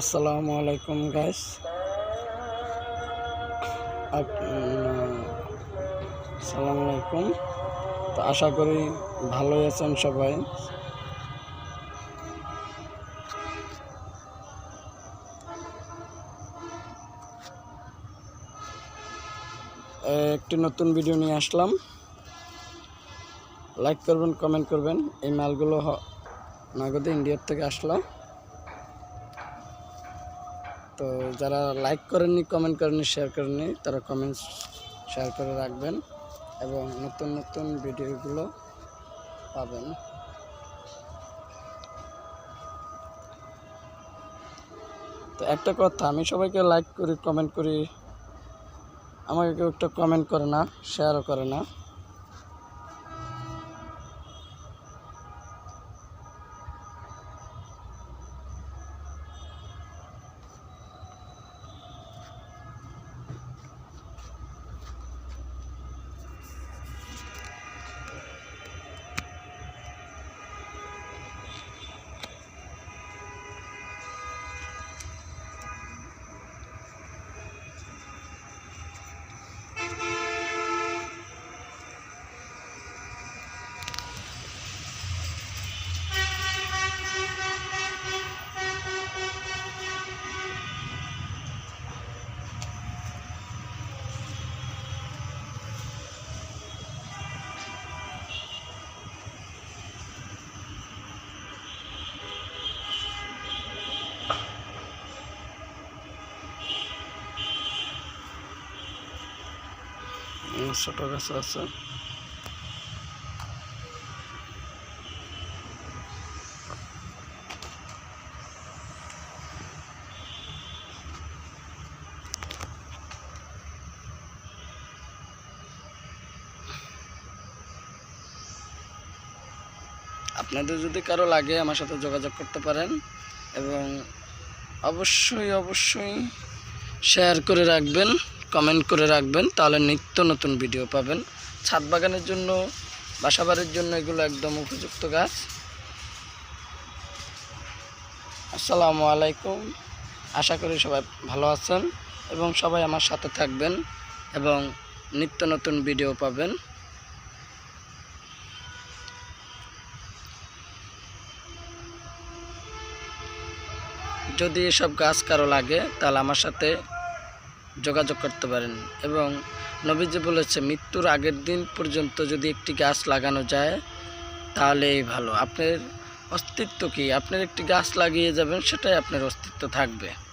আসসালামু আলাইকুম গাইস আসসালামু আলাইকুম। তো আশা করি ভালোই আছেন সবাই। একটি নতুন ভিডিও নিয়ে আসলাম। লাইক করবেন কমেন্ট করবেন। এই মালগুলো নগদে ইন্ডিয়ার থেকে আসলো। তো যারা লাইক করেননি কমেন্ট করেননি শেয়ার করেননি, তারা কমেন্ট শেয়ার করে রাখবেন এবং নতুন নতুন ভিডিওগুলো পাবেন। তো একটা কথা, আমি সবাইকে লাইক করি কমেন্ট করি, আমাকে কেউ একটা কমেন্ট করে না শেয়ারও করে না। আছে। আপনাদের যদি কারও লাগে আমার সাথে যোগাযোগ করতে পারেন এবং অবশ্যই অবশ্যই শেয়ার করে রাখবেন। কমেন্ট করে রাখবেন, তাহলে নিত্য নতুন ভিডিও পাবেন। ছাদ বাগানের জন্য বাসাবাড়ির জন্য এগুলো একদম উপযুক্ত গাছ। আসসালামু আলাইকুম। আশা করি সবাই ভালো আছেন এবং সবাই আমার সাথে থাকবেন এবং নিত্য নতুন ভিডিও পাবেন। যদি এসব গাছ কারও লাগে, তাহলে আমার সাথে যোগাযোগ করতে পারেন। এবং নবীজি বলেছে, মৃত্যুর আগের দিন পর্যন্ত যদি একটি গাছ লাগানো যায়, তাহলেই ভালো। আপনার অস্তিত্ব কি? আপনার একটি গাছ লাগিয়ে যাবেন, সেটাই আপনার অস্তিত্ব থাকবে।